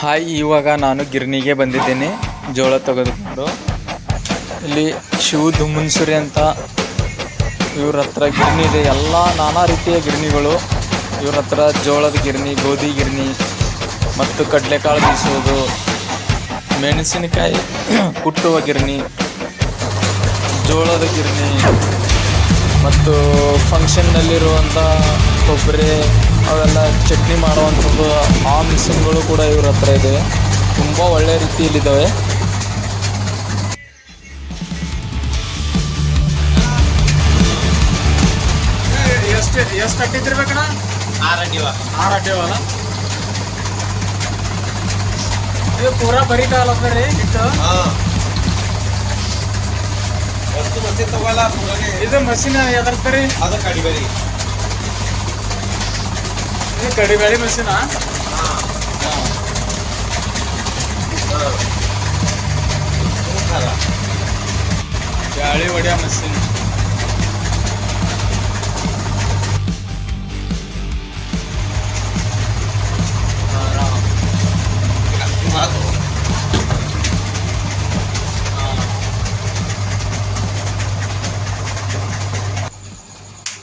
Hi, ಇವಾಗ ನಾನು ಗಿರ್ನಿಗೆ ಬಂದಿದ್ದೇನೆ. ಜೋಳ ತೆಗೆದುಕೊಂಡು. ಇಲ್ಲಿ ಶಿವ ದುಮ್ಮನ್ಸುರಿ ಅಂತ ಇವ್ರ ಹತ್ರ ಗಿರ್ನಿ ಇದೆ. ಎಲ್ಲ ನಾನಾ ರೀತಿಯ ಗಿರ್ನಿಗಳು ಇವ್ರ ಹತ್ರ ಜೋಳದ ಗಿರ್ನಿ ಗೋಧಿ ಗಿರ್ನಿ ಮತ್ತು ಕಡಲೆಕಾಳು ಬೀಸೋದು ಮೆಣಸಿನಕಾಯಿ ಕುಟ್ಟುವ ಗಿರ್ನಿ ಜೋಳದ ಗಿರ್ನಿ ಮತ್ತು ಫಂಕ್ಷನ್ನಲ್ಲಿರುವಂಥ ಕೊಬ್ಬರಿ, ಅವೆಲ್ಲ ಚಟ್ನಿ ಮಾಡುವಂಥದ್ದು. ಆ ಮಿಷಿನ್ಗಳು ಕೂಡ ಇವ್ರ ಹತ್ರ ಇದೆ. ತುಂಬ ಒಳ್ಳೆ ರೀತಿಯಲ್ಲಿದ್ದಾವೆ. ಎಷ್ಟು ಎಷ್ಟು ಅಡ್ಡಿ ಇದ್ದಿರ್ಬೇಕಣ್ಣ ಆರ್ ಅಡ್ಡಿವ ಆರು ಇದು ಪೂರಾ ಇಟ್ಟು ವಸ್ತು ಇದು ಮಷಿನ್ ಎದರ್ತ ಅದು ಕಡಿಬೇರಿ. ಇದು ಮಷಿನ? डाळीवड्या मशीन